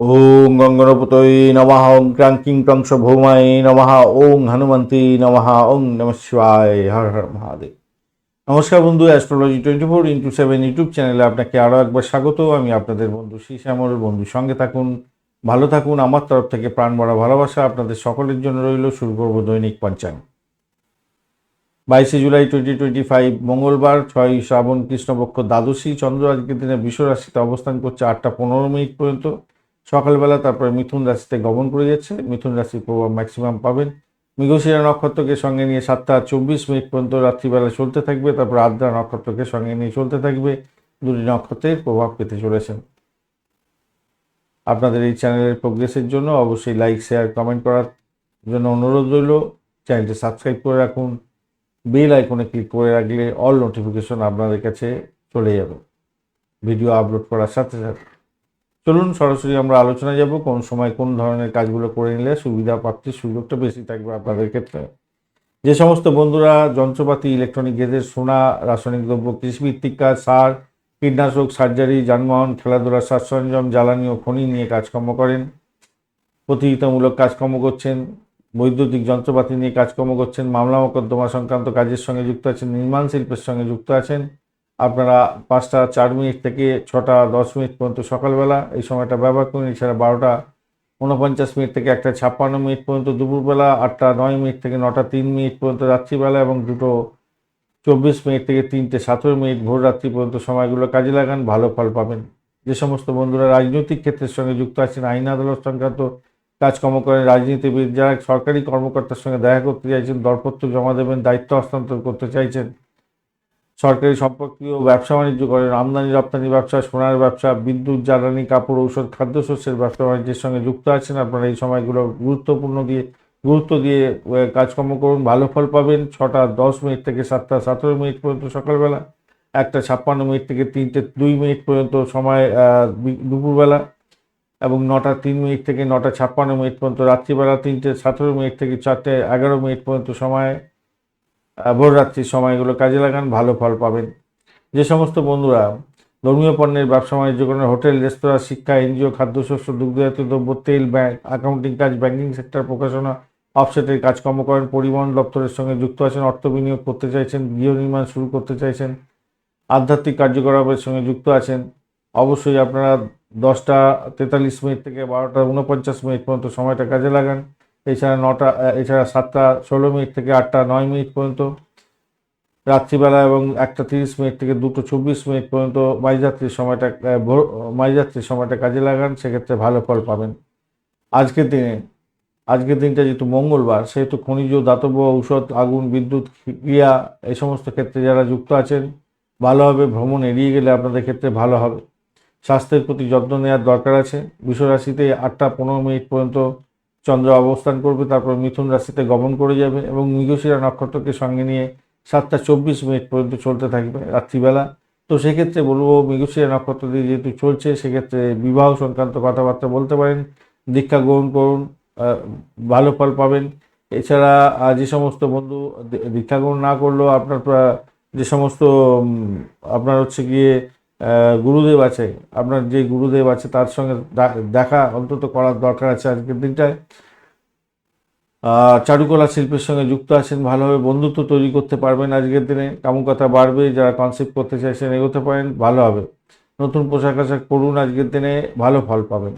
ওং গঙ্গনপতয় নমঃ ওং ক্রাঙ্কিং ক্রংশ ভৌমায় নমঃ ওং হনুমন্তি নমঃ ওং নম শিবায়, হর হর মহাদেব। নমস্কার বন্ধু astrology twenty four into seven YouTube চ্যানেলে আপনাকে আরও একবার স্বাগত। আমি আপনাদের বন্ধু শ্রী শ্যামল বন্ধু সঙ্গে থাকুন, ভালো থাকুন। আমার তরফ থেকে প্রাণ ভরা ভালোবাসা আপনাদের সকলের জন্য রইল শুরু করব দৈনিক পঞ্চাঙ্গ। বাইশে জুলাই টোয়েন্টি টোয়েন্টি ফাইভ মঙ্গলবার, ছয় শ্রাবণ কৃষ্ণপক্ষ দ্বাদশী, চন্দ্র আজকের দিনে বিশ্ব রাশিতে অবস্থান করছে আটটা পনেরো মিনিট পর্যন্ত। সকালবেলা তারপরে মিথুন রাশিতে গমন করে যাচ্ছে। মিথুন রাশির প্রভাব ম্যাক্সিমাম পাবেন। মৃগশিরা নক্ষত্রকে সঙ্গে নিয়ে সাতটা চব্বিশ মিনিট পর্যন্ত রাত্রিবেলা চলতে থাকবে। তারপর আদ্রা নক্ষত্রকে সঙ্গে নিয়ে চলতে থাকবে। দুটি নক্ষত্রের প্রভাব পেতে চলেছেন আপনাদের এই চ্যানেলের প্রোগ্রেসের জন্য অবশ্যই লাইক শেয়ার কমেন্ট করার জন্য অনুরোধ রইল। চ্যানেলটি সাবস্ক্রাইব করে রাখুন। বেল আইকনে ক্লিক করে রাখলে অল নোটিফিকেশন আপনাদের কাছে চলে যাবে। ভিডিও আপলোড করার সাথে সাথে চলুন সরাসরি আমরা আলোচনা যাব, কোন সময় কোন ধরনের কাজগুলো করে নিলে সুবিধা প্রাপ্তির সুযোগটা বেশি থাকবে আপনাদের ক্ষেত্রে। যে সমস্ত বন্ধুরা যন্ত্রপাতি, ইলেকট্রনিক গেজের সোনা, রাসায়নিক দ্রব্য, কৃষিভিত্তিক কাজ, সার, কীটনাশক, সার্জারি, যানবাহন খেলাধুলা সাজ সরঞ্জাম জ্বালানি ও খনি নিয়ে কাজকর্ম করেন। প্রতিযোগিতামূলক কাজকর্ম করছেন, বৈদ্যুতিক যন্ত্রপাতি নিয়ে কাজকর্ম করছেন, মামলা মোকদ্দমা সংক্রান্ত কাজের সঙ্গে যুক্ত আছেন, নির্মাণ শিল্পের সঙ্গে যুক্ত আছেন আপনারা পাঁচটা, চার মিনিট থেকে ছটা, দশ মিনিট পর্যন্ত সকালবেলা, এই সময়টা ব্যবহার করুন। এছাড়া বারোটা, উনপঞ্চাশ মিনিট থেকে একটা ছাপ্পান্ন মিনিট পর্যন্ত দুপুরবেলা, আটটা, নয় মিনিট থেকে নটা, তিন মিনিট পর্যন্ত রাত্রিবেলা এবং দুটো চব্বিশ মিনিট থেকে তিনটে, সতেরো মিনিট ভোর রাত্রি পর্যন্ত সময়গুলো কাজে লাগান, ভালো ফল পাবেন। যে সমস্ত বন্ধুরা রাজনৈতিক ক্ষেত্রের সঙ্গে যুক্ত আছেন, আইন আদালত সংক্রান্ত কাজকর্ম করেন, রাজনীতিবিদ, যারা সরকারি কর্মকর্তার সঙ্গে দেখা করতে চাইছেন, দরপত্র জমা দেবেন, দায়িত্ব হস্তান্তর করতে চাইছেন সরকারি সম্পর্কীয় ব্যবসা বাণিজ্য করেন আমদানি, রপ্তানি ব্যবসা, সোনার ব্যবসা, বিদ্যুৎ, জ্বালানি, কাপড়, ঔষধ খাদ্যশস্যের ব্যবসা বাণিজ্যের সঙ্গে যুক্ত আছেন। আপনারা এই সময়গুলো গুরুত্বপূর্ণ দিয়ে, গুরুত্ব দিয়ে কাজকর্ম করুন। ভালো ফল পাবেন। ছটা দশ মিনিট থেকে সাতটা সতেরো মিনিট পর্যন্ত সকালবেলা, একটা ছাপ্পান্ন মিনিট থেকে তিনটে দুই মিনিট পর্যন্ত সময় দুপুরবেলা এবং নটা তিন মিনিট থেকে নটা ছাপ্পান্ন মিনিট পর্যন্ত রাত্রিবেলা তিনটে সতেরো মিনিট থেকে চারটে এগারো মিনিট পর্যন্ত সময় আহ, ভোররাত্রির সময়গুলো কাজে লাগান ভালো ফল পাবেন। যে সমস্ত বন্ধুরা ধর্মীয় পণ্যের ব্যবসা বাণিজ্য করেন হোটেল রেস্তোরাঁ শিক্ষা এনজিও খাদ্যশস্য দুগ্ধজাতীয় দ্রব্য তেল ব্যাংক অ্যাকাউন্টিং কাজ ব্যাংকিং সেক্টর প্রকাশনা অফসেটের কাজকর্ম করেন পরিবহন দপ্তরের সঙ্গে যুক্ত আছেন অর্থ বিনিয়োগ করতে চাইছেন গৃহ নির্মাণ শুরু করতে চাইছেন আধ্যাত্মিক কার্যকলাপের সঙ্গে যুক্ত আছেন। অবশ্যই আপনারা দশটা তেতাল্লিশ মিনিট থেকে বারোটা উনপঞ্চাশ মিনিট পর্যন্ত সময়টা কাজে লাগান। এছাড়া নটা, এছাড়া সাতটা ষোলো মিনিট থেকে আটটা নয় মিনিট পর্যন্ত, রাত্রিবেলা এবং একটা তিরিশ মিনিট থেকে দুটো চব্বিশ মিনিট পর্যন্ত মাঝরাত্রির সময়টা ভোর সময়টা কাজে লাগান, সেক্ষেত্রে ভালো ফল পাবেন। আজকের দিনে, আজকের দিনটা যেহেতু মঙ্গলবার, সেহেতু খনিজ, দাতব্য, ঔষধ, আগুন, বিদ্যুৎ, ক্রিয়া, এই সমস্ত ক্ষেত্রে যারা যুক্ত আছেন, ভালো হবে, ভ্রমণ এড়িয়ে গেলে আপনাদের ক্ষেত্রে ভালো হবে। স্বাস্থ্যের প্রতি যত্ন নেওয়ার দরকার আছে। বিশ্ব রাশিতে আটটা পনেরো মিনিট পর্যন্ত চন্দ্র অবস্থান করবে, তারপর মিথুন রাশিতে গমন করে যাবে এবং মৃগশিরা নক্ষত্রকে সঙ্গে নিয়ে সাতটা চব্বিশ মিনিট পর্যন্ত চলতে থাকবে রাত্রিবেলা। তো সেক্ষেত্রে বলব, মৃগশিরা নক্ষত্র দিয়ে যেহেতু চলছে, সেক্ষেত্রে বিবাহ সংক্রান্ত কথাবার্তা বলতে পারেন, দীক্ষা গ্রহণ করুন ভালো ফল পাবেন। এছাড়া যে সমস্ত বন্ধু দীক্ষা গ্রহণ না করলেও আপনার যে সমস্ত আপনার হচ্ছে গিয়ে গুরুদেব আছে। আপনার যে গুরুদেব আছে, তার সঙ্গে দেখা অন্তত করার দরকার আছে আজকের দিনটায়। চারুকলা শিল্পের সঙ্গে যুক্ত আছেন, ভালোভাবে বন্ধুত্ব তৈরি করতে পারবেন আজকের দিনে। কামুকতা বাড়বে, যারা কনসেপ্ট করতে চাইছেন এগোতে পারেন, ভালো হবে। নতুন পোশাক আশাক করুন আজকের দিনে ভালো ফল পাবেন।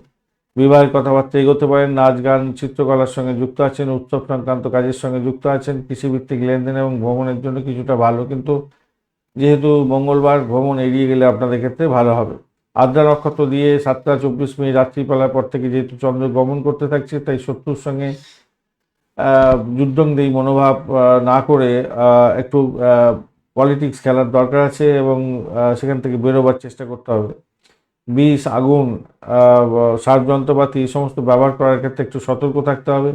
বিবাহের কথাবার্তা এগোতে পারেন, নাচ গান, চিত্রকলার সঙ্গে যুক্ত আছেন, উৎসব সংক্রান্ত কাজের সঙ্গে যুক্ত আছেন, কৃষিভিত্তিক লেনদেন এবং ভ্রমণের জন্য কিছুটা ভালো। কিন্তু যেহেতু মঙ্গলবার ভ্রমণ এড়িয়ে গেলে আপনাদের ক্ষেত্রে ভালো হবে। আদ্রা নক্ষত্র দিয়ে সাতটা চব্বিশ মিনিট রাত্রিবেলার পর থেকে যেহেতু চন্দ্র গমন করতে থাকছে, তাই শত্রুর সঙ্গে যুদ্ধংদেহী মনোভাব না করে একটু পলিটিক্স খেলার দরকার আছে এবং সেখান থেকে বেরোবার চেষ্টা করতে হবে। বিষ, আগুন সার যন্ত্রপাতি, এই সমস্ত ব্যবহার করার ক্ষেত্রে একটু সতর্ক থাকতে হবে।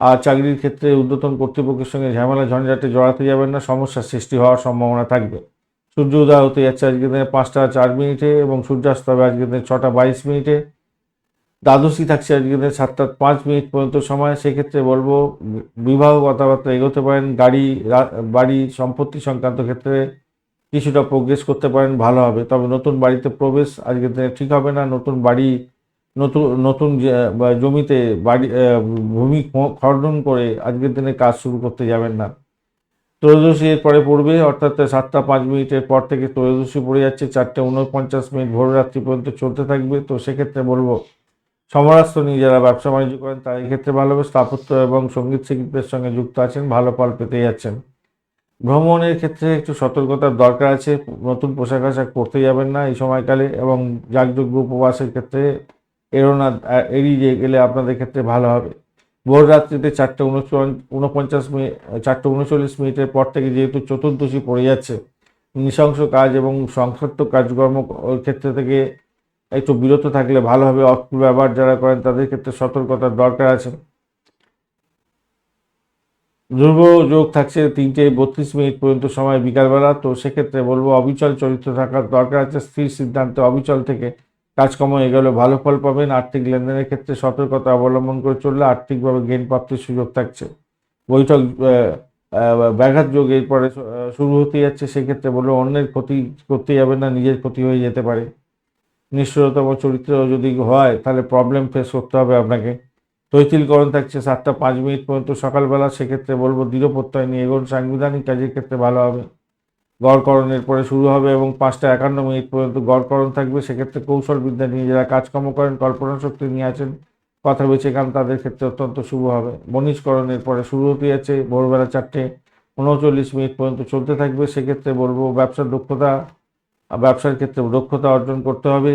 আর চাকরির ক্ষেত্রে ঊর্ধ্বতন কর্তৃপক্ষের সঙ্গে ঝামেলা, ঝঞ্ঝাটে জড়াতে যাবেন না, সমস্যার সৃষ্টি হওয়ার সম্ভাবনা থাকবে। সূর্য উদয় হতে যাচ্ছে আজকের দিনে পাঁচটা চার মিনিটে এবং সূর্যাস্ত হবে আজকের দিনে ছটা বাইশ মিনিটে। দ্বাদশী থাকছে আজকের দিনে সাতটা পাঁচ মিনিট পর্যন্ত সময়। সেক্ষেত্রে বলব, বিবাহ কথাবার্তা এগোতে পারেন, গাড়ি বাড়ি সম্পত্তি সংক্রান্ত ক্ষেত্রে কিছুটা প্রোগ্রেস করতে পারেন, ভালো হবে। তবে নতুন বাড়িতে প্রবেশ আজকের দিনে ঠিক হবে না। নতুন বাড়ি নতুন নতুন জমিতে বাড়ি ভূমি খ- করে আজকের দিনে কাজ শুরু করতে যাবেন না। ত্রয়োদশী এর পরে পড়বে, অর্থাৎ সাতটা পাঁচ মিনিটের পর থেকে ত্রয়োদশী পড়ে যাচ্ছে, চারটে উনপঞ্চাশ মিনিট ভোর রাত্রি পর্যন্ত চলতে থাকবে। তো সেক্ষেত্রে বলব সমরাস্ত্র নিয়ে যারা ব্যবসা বাণিজ্য করেন, তার ক্ষেত্রে ভালোভাবে স্থাপত্য এবং সংগীত শিল্পের সঙ্গে যুক্ত আছেন, ভালো ফল পেতে যাচ্ছেন। ভ্রমণের ক্ষেত্রে একটু সতর্কতার দরকার আছে, নতুন পোশাক আশাক পরতে যাবেন না এই সময়কালে এবং যাগযজ্ঞ উপবাসের ক্ষেত্রে এড়োনা এড়িয়ে গেলে আপনাদের ক্ষেত্রে ভালো হবে। ভোর রাত্রিতে চারটে উনপঞ্চাশ মিনিট, চারটে উনচল্লিশ মিনিটের পর থেকে যেহেতু চতুর্দশী পড়ে যাচ্ছে, নৃশংস কাজ এবং সংক্ষিপ্ত কাজকর্ম ক্ষেত্রে থেকে একটু বিরত থাকলে ভালো হবে। অর্থ ব্যবহার যারা করেন তাদের ক্ষেত্রে সতর্কতার দরকার আছে। ধ্রুব যোগ থাকছে তিনটে বত্রিশ মিনিট পর্যন্ত সময় বিকালবেলা। তো সেক্ষেত্রে বলব অবিচল চরিত্র থাকার দরকার আছে। স্থির সিদ্ধান্তে অবিচল থেকে কাজকর্ম এগোলে ভালো ফল পাবেন, আর্থিক লেনদেনের ক্ষেত্রে সতর্কতা অবলম্বন করে চললে আর্থিকভাবে গেন প্রাপ্তির সুযোগ থাকছে। বৈঠক ব্যাঘাত যোগ এরপরে শুরু হতে যাচ্ছে, সেক্ষেত্রে বলব অন্যের ক্ষতি করতে যাবে না, নিজের ক্ষতি হয়ে যেতে পারে। নিশ্চয়তম চরিত্র যদি হয়, তাহলে প্রবলেম ফেস করতে হবে আপনাকে। তৈতিলকরণ থাকছে সাতটা পাঁচ মিনিট পর্যন্ত সকালবেলা, সেক্ষেত্রে বলব দৃঢ় প্রত্যয় নিয়ে এগোন, সাংবিধানিক কাজের ক্ষেত্রে ভালো হবে। গড়করণের পরে শুরু হবে এবং পাঁচটা একান্ন মিনিট পর্যন্ত গড়করণ থাকবে। সেক্ষেত্রে কৌশল বিদ্যা নিয়ে যারা কাজকর্ম করেন, কল্পনা শক্তি নিয়ে আছেন, কথা বেছে খান তাদের ক্ষেত্রে অত্যন্ত শুভ হবে। বনিজকরণের পরে শুরু হতে যাচ্ছে, ভোরবেলা চারটে, উনচল্লিশ মিনিট পর্যন্ত চলতে থাকবে। সেক্ষেত্রে বলব ব্যবসার দক্ষতা, ব্যবসার ক্ষেত্রে দক্ষতা অর্জন করতে হবে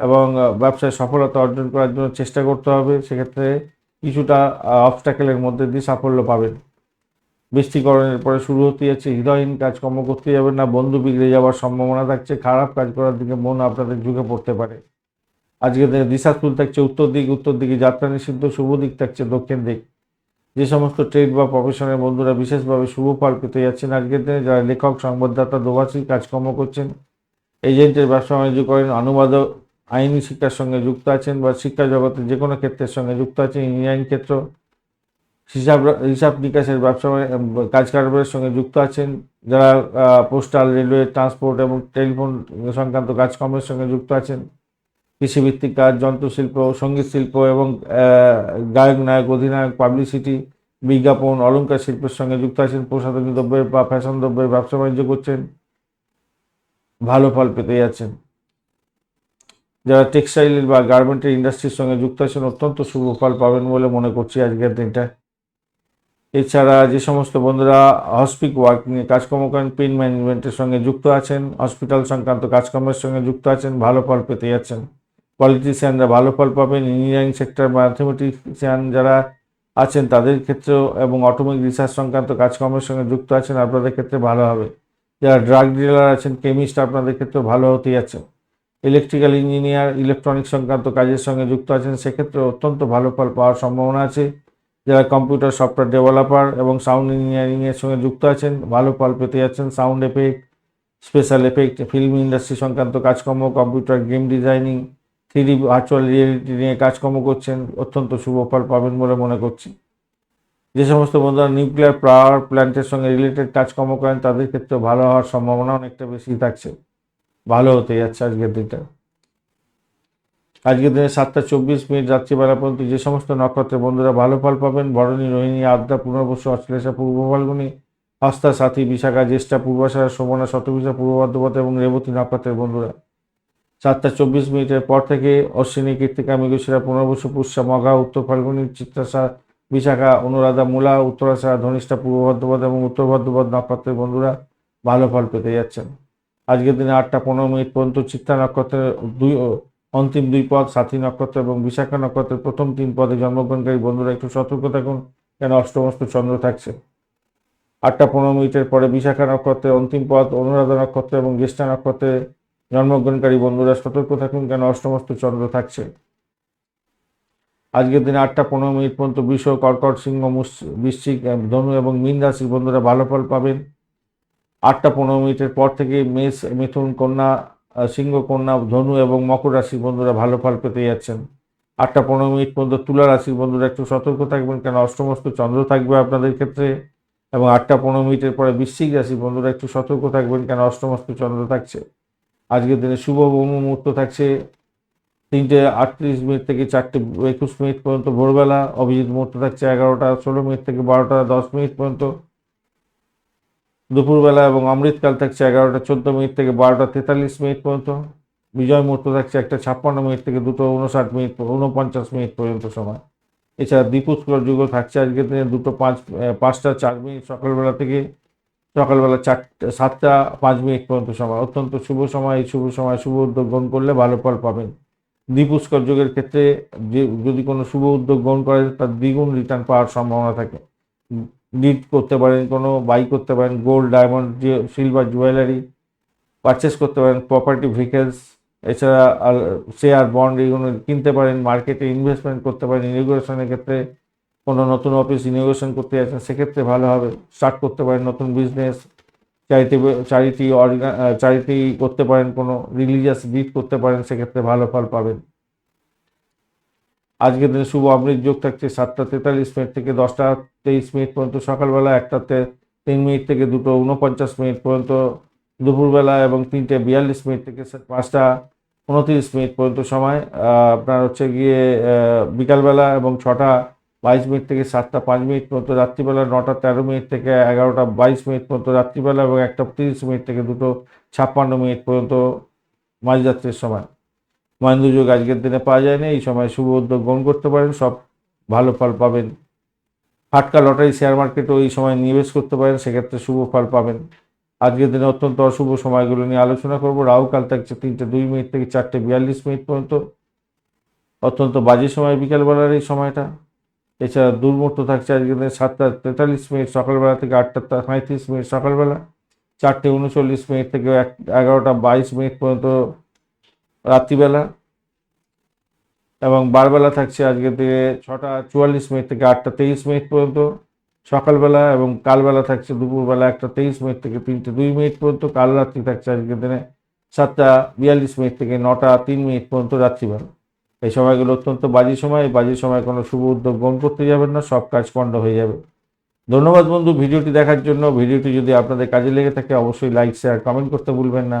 এবং ব্যবসায় সফলতা অর্জন করার জন্য চেষ্টা করতে হবে। সেক্ষেত্রে কিছুটা অবস্টাকেলের মধ্যে দিয়ে সাফল্য পাবেন। বৃষ্টিকরণের পরে শুরু হতে যাচ্ছে, হৃদয়হীন কাজকর্ম করতে যাবেন না, বন্ধু বিগড়ে যাওয়ার সম্ভাবনা থাকছে, খারাপ কাজ করার দিকে মন আপনাদের ঝুঁকে পড়তে পারে। আজকে দিনে দিশাস্কুল থাকছে উত্তর দিক, উত্তর দিকে যাত্রা নিষিদ্ধ, শুভ দিক থাকছে দক্ষিণ দিক। যে সমস্ত ট্রেড বা প্রফেশনের বন্ধুরা বিশেষভাবে শুভ ফল পেতে যাচ্ছেন আজকের দিনে, যারা লেখক, সংবাদদাতা, দোভাষী কাজকর্ম করছেন, এজেন্টের ব্যবসা বাণিজ্য করেন অনুবাদক আইনি শিক্ষার সঙ্গে যুক্ত আছেন বা শিক্ষা জগতের যে কোনো ক্ষেত্রের সঙ্গে যুক্ত আছেন, ইঞ্জিনিয়ারিং ক্ষেত্র হিসাব হিসাব নিকাশের ব্যবসা বাণি- কাজ কারবারের সঙ্গে যুক্ত আছেন। যারা পোস্টাল রেলওয়ে ট্রান্সপোর্ট এবং টেলিফোন সংক্রান্ত কাজকর্মের সঙ্গে যুক্ত আছেন। কৃষিভিত্তিক কাজ, যন্ত্রশিল্প, সংগীত শিল্প এবং গায়ক, নায়ক, অধিনায়ক পাবলিসিটি বিজ্ঞাপন অলঙ্কার শিল্পের সঙ্গে যুক্ত আছেন। প্রসাধনী দ্রব্যের বা ফ্যাশন দ্রব্যের ব্যবসা বাণিজ্য করছেন। ভালো ফল পেতে যাচ্ছেন যারা টেক্সটাইল বা গার্মেন্টের ইন্ডাস্ট্রির সঙ্গে যুক্ত আছেন, অত্যন্ত শুভ ফল পাবেন বলে মনে করছি আজকের দিনটা। এছাড়া যে সমস্ত বন্ধুরা হসপিক ওয়ার্ক নিয়ে কাজকর্ম করেন পেন ম্যানেজমেন্টের সঙ্গে যুক্ত আছেন হসপিটাল সংক্রান্ত কাজকর্মের সঙ্গে যুক্ত আছেন, ভালো ফল পেতে যাচ্ছেন। পলিটিশিয়ানরা ভালো ফল পাবেন ইঞ্জিনিয়ারিং সেক্টর ম্যাথমেটিশিয়ান যারা আছেন তাদের ক্ষেত্রেও এবং অটোমিক রিসার্চ সংক্রান্ত কাজকর্মের সঙ্গে যুক্ত আছেন, আপনাদের ক্ষেত্রে ভালো হবে। যারা ড্রাগ ডিলার আছেন কেমিস্ট আপনাদের ক্ষেত্রে ভালো হতে যাচ্ছে। ইলেকট্রিক্যাল ইঞ্জিনিয়ার ইলেকট্রনিক সংক্রান্ত কাজের সঙ্গে যুক্ত আছেন সেক্ষেত্রে অত্যন্ত ভালো ফল পাওয়ার সম্ভাবনা আছে। যারা কম্পিউটার সফটওয়্যার ডেভেলপার এবং সাউন্ড ইঞ্জিনিয়ারিংয়ের সঙ্গে যুক্ত আছেন, ভালো ফল পেতে যাচ্ছেন। Sound effect special effect film industry সংক্রান্ত কাজকর্ম computer game designing three D virtual reality নিয়ে কাজকর্ম করছেন, অত্যন্ত শুভ ফল পাবেন বলে মনে করছি। যে সমস্ত বন্ধুরা নিউক্লিয়ার পাওয়ার প্ল্যান্টের সঙ্গে রিলেটেড কাজকর্ম করেন, তাদের ক্ষেত্রে ভালো হওয়ার সম্ভাবনা অনেকটা বেশি থাকছে। ভালো হতে যাচ্ছে আজকের দিনটা। আজকের দিনে সাতটা চব্বিশ মিনিট রাত্রিবেলা পর্যন্ত যে সমস্ত নক্ষত্রের বন্ধুরা ভালো ফল পাবেন, বরণী, রোহিণী, আদ্রা, পুনর্বসু, অশ্লেষা, পূর্ব ফাল্গুনি হস্তা সাথী, বিশাখা, জ্যেষ্ঠা পূর্বাশারা শোভনা শতবিশা পূর্ব বর্ধমান এবং রেবতী নক্ষত্রের বন্ধুরা। সাতটা চব্বিশ মিনিটের পর থেকে অশ্বিনী, কীর্তিকা, মৃগশিরা, পুনর্বসু, পুষ্যা, মঘা, উত্তর ফাল্গুনি, চিত্রাশা, বিশাখা, অনুরাধা, মূলা, উত্তরাশা, ধনিষ্ঠা, পূর্ব বর্ধমান এবং উত্তর বর্ধমান নক্ষত্রের বন্ধুরা ভালো ফল পেতে যাচ্ছেন। আজকের দিনে আটটা পনেরো মিনিট পর্যন্ত চিত্তা নক্ষত্রের দুই অন্তিম দুই পদ, সাথী নক্ষত্র এবং বিশাখা নক্ষত্রের প্রথম তিন পদে জন্মগ্রহণকারী বন্ধুরা একটু সতর্ক থাকুন, কেন অষ্টমস্ত চন্দ্র থাকছে। আটটা পনেরো মিনিটের পরে বিশাখা নক্ষত্রের অন্তিম পদ, অনুরাধা নক্ষত্র এবং জ্যেষ্ঠা নক্ষত্রে জন্মগ্রহণকারী বন্ধুরা সতর্ক থাকুন, কেন অষ্টমস্ত চন্দ্র থাকছে। আজকের দিনে আটটা পনেরো মিনিট পর্যন্ত বিষ, কর্কট, সিংহ বৃশ্চিক ধনু এবং মীন রাশির বন্ধুরা ভালো ফল পাবেন। আটটা পনেরো মিনিটের পর থেকে মেষ, মিথুন, কন্যা সিংহ, কন্যা, ধনু এবং মকর রাশির বন্ধুরা ভালো ফল পেতে যাচ্ছেন। আটটা পনেরো মিনিট পর্যন্ত তুলা রাশির বন্ধুরা একটু সতর্ক থাকবেন, কেন অষ্টমস্ত চন্দ্র থাকবে আপনাদের ক্ষেত্রে এবং আটটা পনেরো মিনিটের পরে বৃশ্চিক রাশির বন্ধুরা একটু সতর্ক থাকবেন, কেন অষ্টমস্ত চন্দ্র থাকছে। আজকের দিনে শুভ মুহূর্ত থাকছে তিনটে আটত্রিশ মিনিট থেকে চারটে একুশ মিনিট পর্যন্ত ভোরবেলা, অভিজিৎ মুহূর্ত থাকছে এগারোটা, ষোলো মিনিট থেকে বারোটা, দশ মিনিট পর্যন্ত দুপুরবেলা এবং অমৃতকাল থাকছে এগারোটা চোদ্দ মিনিট থেকে বারোটা তেতাল্লিশ মিনিট পর্যন্ত। বিজয় মুহূর্ত থাকছে একটা ছাপ্পান্ন মিনিট থেকে দুটো উনষাট মিনিট উনপঞ্চাশ মিনিট পর্যন্ত সময়। এছাড়া দীপুষ্কর যুগ থাকছে আজকের দিনে দুটো পাঁচ পাঁচটা চার মিনিট সকালবেলা থেকে সকালবেলা চারটা, সাতটা পাঁচ মিনিট পর্যন্ত সময়। অত্যন্ত শুভ সময়, এই শুভ সময় শুভ উদ্যোগ গ্রহণ করলে ভালো ফল পাবেন। দীপুষ্কর যুগের ক্ষেত্রে যদি কোনো শুভ উদ্যোগ গ্রহণ করেন তার দ্বিগুণ রিটার্ন পাওয়ার সম্ভাবনা থাকে। লিড করতে পারেন, কোনো বাই করতে পারেন gold diamond silver jewellery purchase করতে পারেন প্রপার্টি ভেহিকেলস এছাড়া শেয়ার বন্ড এগুলো কিনতে পারেন মার্কেটে ইনভেস্টমেন্ট করতে পারেন ইনোগ্রেশনের ক্ষেত্রে কোনো নতুন অফিস ইনোগ্রেশন করতে যাচ্ছেন, সেক্ষেত্রে ভালো হবে। স্টার্ট করতে পারেন নতুন business charity charity charity charity করতে পারেন, কোনো রিলিজিয়াস গিফট করতে পারেন, সেক্ষেত্রে ভালো ফল পাবেন। আজকের দিনে শুভ অমৃত যোগ থাকছে সাতটা তেতাল্লিশ মিনিট থেকে দশটা তেইশ মিনিট পর্যন্ত সকালবেলা একটাতে তিন মিনিট থেকে দুটো উনপঞ্চাশ মিনিট পর্যন্ত দুপুরবেলা এবং তিনটে বিয়াল্লিশ মিনিট থেকে পাঁচটা উনত্রিশ মিনিট পর্যন্ত সময়। আপনার হচ্ছে গিয়ে বিকালবেলা এবং ছটা বাইশ মিনিট থেকে সাতটা পাঁচ মিনিট পর্যন্ত, রাত্রিবেলা নটা তেরো মিনিট থেকে এগারোটা বাইশ মিনিট পর্যন্ত রাত্রিবেলা এবং একটা তিরিশ মিনিট থেকে দুটো ছাপ্পান্ন মিনিট পর্যন্ত মাঝরাত্রির সময়। মহেন্দ্র যুগ আজকের দিনে পাওয়া যায় না এই সময় শুভ উদ্যোগ গ্রহণ করতে পারেন, সব ভালো ফল পাবেন। ফাটকা লটারি শেয়ার মার্কেটেও এই সময় নিবেশ করতে পারেন, সেক্ষেত্রে শুভ ফল পাবেন। আজকের দিনে অত্যন্ত অশুভ সময়গুলো নিয়ে আলোচনা করব। রাহুকাল থাকছে তিনটে দুই মিনিট থেকে চারটে বিয়াল্লিশ মিনিট পর্যন্ত। অত্যন্ত বাজে সময় বিকালবেলার এই সময়টা। এছাড়া দুর্মূর্ত থাকছে আজকের দিনে সাতটা তেতাল্লিশ মিনিট সকালবেলা থেকে আটটা সাঁত্রিশ মিনিট সকালবেলা। চারটে উনচল্লিশ মিনিট থেকে এক এগারোটা বাইশ মিনিট পর্যন্ত রাত্রিবেলা এবং বারবেলা থাকছে আজকের দিনে ছটা চুয়াল্লিশ মিনিট থেকে আটটা তেইশ মিনিট পর্যন্ত। সকালবেলা এবং কালবেলা থাকছে দুপুরবেলা একটা তেইশ মিনিট থেকে তিনটে দুই মিনিট পর্যন্ত। কাল রাত্রি থাকছে আজকের দিনে সাতটা বিয়াল্লিশ মিনিট থেকে নটা তিন মিনিট পর্যন্ত রাত্রিবেলা। এই সময়গুলো অত্যন্ত বাজে সময়। এই বাজে সময় কোনো শুভ উদ্যোগ গ্রহণ করতে যাবেন না, সব কাজ পণ্ড হয়ে যাবে। ধন্যবাদ বন্ধু, ভিডিওটি দেখার জন্য। ভিডিওটি যদি আপনাদের কাজে লেগে থাকে, অবশ্যই লাইক শেয়ার কমেন্ট করতে ভুলবেন না।